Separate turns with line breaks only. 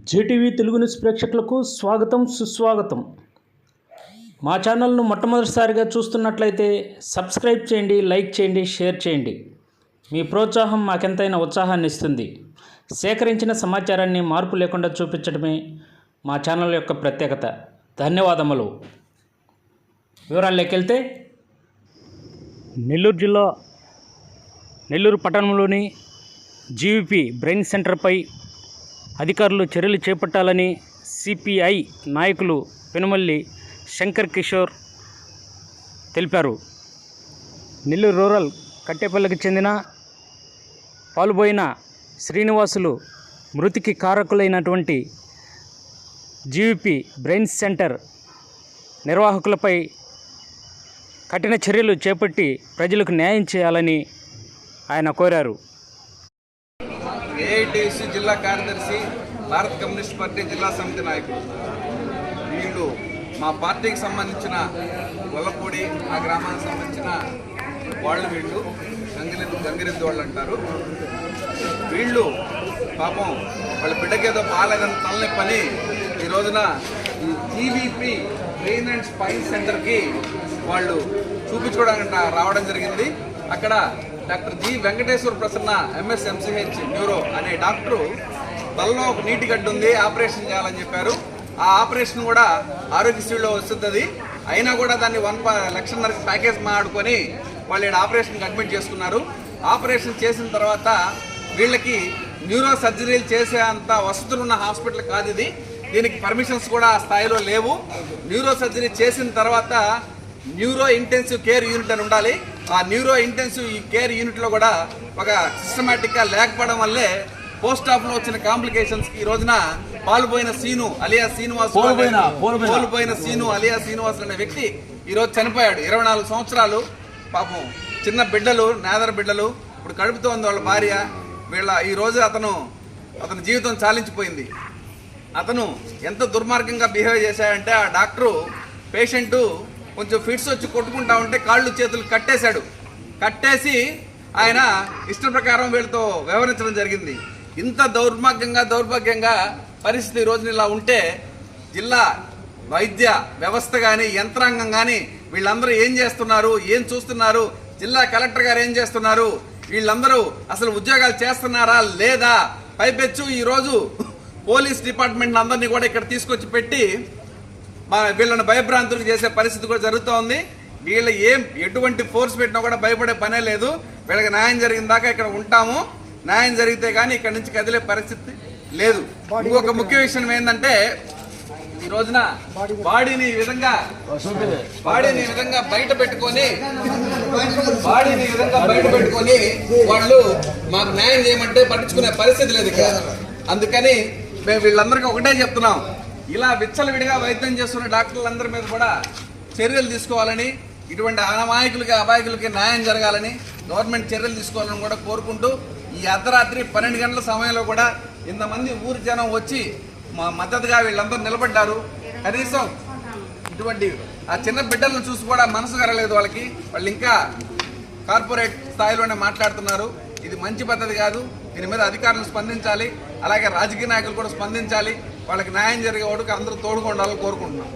Zee TV Telugu news ప్రేక్షకులకు స్వాగతం సుస్వాగతం. మా ఛానల్ను మొట్టమొదటిసారిగా చూస్తున్నట్లయితే సబ్స్క్రైబ్ చేయండి లైక్ చేయండి షేర్ చేయండి. మీ ప్రోత్సాహం మాకెంతైనా ఉత్సాహాన్ని ఇస్తుంది. సేకరించిన సమాచారాన్ని మార్పు లేకుండా చూపించడమే మా ఛానల్ యొక్క ప్రత్యేకత. ధన్యవాదములు. వివరాల్లోకి వెళ్తే నెల్లూరు జిల్లా నెల్లూరు పట్టణంలోని జీవీపీ బ్రెయిన్ సెంటర్పై అధికారులు చర్యలు చేపట్టాలని సిపిఐ నాయకులు పెనుమల్లి శంకర్ కిషోర్ తెలిపారు. నెల్లూరు రూరల్ కట్టేపల్లికి చెందిన పాల్పోయిన శ్రీనివాసులు మృతికి కారకులైనటువంటి జీవీపీ బ్రెయిన్ సెంటర్ నిర్వాహకులపై కఠిన చర్యలు చేపట్టి ప్రజలకు న్యాయం చేయాలని ఆయన కోరారు.
ఏఐటిసి జిల్లా కార్యదర్శి భారత కమ్యూనిస్ట్ పార్టీ జిల్లా సమితి నాయకులు వీళ్ళు మా పార్టీకి సంబంధించిన గొల్లపూడి ఆ గ్రామానికి సంబంధించిన వాళ్ళు వీళ్ళు గంగిరెద్దు గంగిరెద్దు వాళ్ళు అంటారు. వీళ్ళు పాపం వాళ్ళ బిడ్డకేదో పాలగని పని ఈ రోజున ఈ జీవీపీ బ్రెయిన్ అండ్ స్పైన్ సెంటర్కి వాళ్ళు చూపించుకోవడానికి రావడం జరిగింది. అక్కడ doctor G Venkateswara Prasanna MS MCh neuro అనే డాక్టరు తలలో ఒక నీటి గడ్డ ఉంది ఆపరేషన్ చేయాలని చెప్పారు. ఆ ఆపరేషన్ కూడా ఆరోగ్యశ్రీలో వస్తుంది అయినా కూడా దాన్ని వన్ లక్షన్నర ప్యాకేజ్ మాడుకొని వాళ్ళు ఈడ ఆపరేషన్కి అడ్మిట్ చేసుకున్నారు. ఆపరేషన్ చేసిన తర్వాత వీళ్ళకి న్యూరో సర్జరీలు చేసే అంత వసతులు ఉన్న హాస్పిటల్ కాదు ఇది. దీనికి పర్మిషన్స్ కూడా ఆ స్థాయిలో లేవు. న్యూరో సర్జరీ చేసిన తర్వాత న్యూరో ఇంటెన్సివ్ కేర్ యూనిట్ అని ఉండాలి. న్యూరో ఇంటెన్సివ్ కేర్ యూనిట్లో కూడా ఒక సిస్టమేటిక్గా లేకపోవడం వల్లే పోస్ట్ ఆఫ్లో వచ్చిన కాంప్లికేషన్స్ ఈ రోజున పాల్పోయిన సీను అలియా శ్రీనివాస్ కోల్పోయిన సీను అలియా శ్రీనివాస్ అనే వ్యక్తి ఈ రోజు చనిపోయాడు. ఇరవై నాలుగు సంవత్సరాలు పాపం చిన్న బిడ్డలు నేదర బిడ్డలు ఇప్పుడు కడుపుతో ఉంది వాళ్ళ భార్య. వీళ్ళ ఈ రోజు అతను అతని జీవితం చాలించిపోయింది. అతను ఎంత దుర్మార్గంగా బిహేవ్ చేశాడంటే ఆ డాక్టరు పేషెంట్ కొంచెం ఫిట్స్ వచ్చి కొట్టుకుంటా ఉంటే కాళ్ళు చేతులు కట్టేశాడు. కట్టేసి ఆయన ఇష్ట ప్రకారం వీళ్ళతో వ్యవహరించడం జరిగింది. ఇంత దౌర్భాగ్యంగా దౌర్భాగ్యంగా పరిస్థితి ఈ రోజున ఇలా ఉంటే జిల్లా వైద్య వ్యవస్థ కానీ యంత్రాంగం కానీ వీళ్ళందరూ ఏం చేస్తున్నారు ఏం చూస్తున్నారు జిల్లా కలెక్టర్ గారు ఏం చేస్తున్నారు వీళ్ళందరూ అసలు ఉద్యోగాలు చేస్తున్నారా లేదా? పైపెచ్చు ఈరోజు పోలీస్ డిపార్ట్మెంట్ అందరినీ కూడా ఇక్కడ తీసుకొచ్చి పెట్టి మా వీళ్ళని భయభ్రాంతులు చేసే పరిస్థితి కూడా జరుగుతూ ఉంది వీళ్ళ ఏం ఎటువంటి ఫోర్స్ పెట్టినా కూడా భయపడే పనే లేదు. వీళ్ళకి న్యాయం జరిగిన దాకా ఇక్కడ ఉంటాము. న్యాయం జరిగితే కానీ ఇక్కడ నుంచి కదిలే పరిస్థితి లేదు. ఇంకొక ముఖ్య విషయం ఏంటంటే ఈ రోజున బాడీని ఈ విధంగా బాడీని ఈ విధంగా బయట పెట్టుకొని బాడీని ఈ విధంగా బయట పెట్టుకొని వాళ్ళు మాకు న్యాయం చేయమంటే పట్టించుకునే పరిస్థితి లేదు ఇక్కడ. అందుకని మేము వీళ్ళందరికీ ఒకటే చెప్తున్నాం. ఇలా విచ్చలవిడిగా వైద్యం చేస్తున్న డాక్టర్లందరి మీద కూడా చర్యలు తీసుకోవాలని ఇటువంటి అనామాయకులకి అబాయకులకి న్యాయం జరగాలని గవర్నమెంట్ చర్యలు తీసుకోవాలని కూడా కోరుకుంటూ ఈ అర్ధరాత్రి పన్నెండు గంటల సమయంలో కూడా ఇంతమంది ఊరు జనం వచ్చి మా మద్దతుగా వీళ్ళందరూ నిలబడ్డారు. కనీసం ఇటువంటి ఆ చిన్న బిడ్డలను చూసి కూడా మనసు కరలేదు వాళ్ళకి. వాళ్ళు ఇంకా కార్పొరేట్ స్థాయిలోనే మాట్లాడుతున్నారు. ఇది మంచి పద్ధతి కాదు. దీని మీద అధికారులు స్పందించాలి. అలాగే రాజకీయ నాయకులు కూడా స్పందించాలి. వాళ్ళకి న్యాయం జరిగే వాడికి అందరూ తోడుగా ఉండాలని కోరుకుంటున్నాం.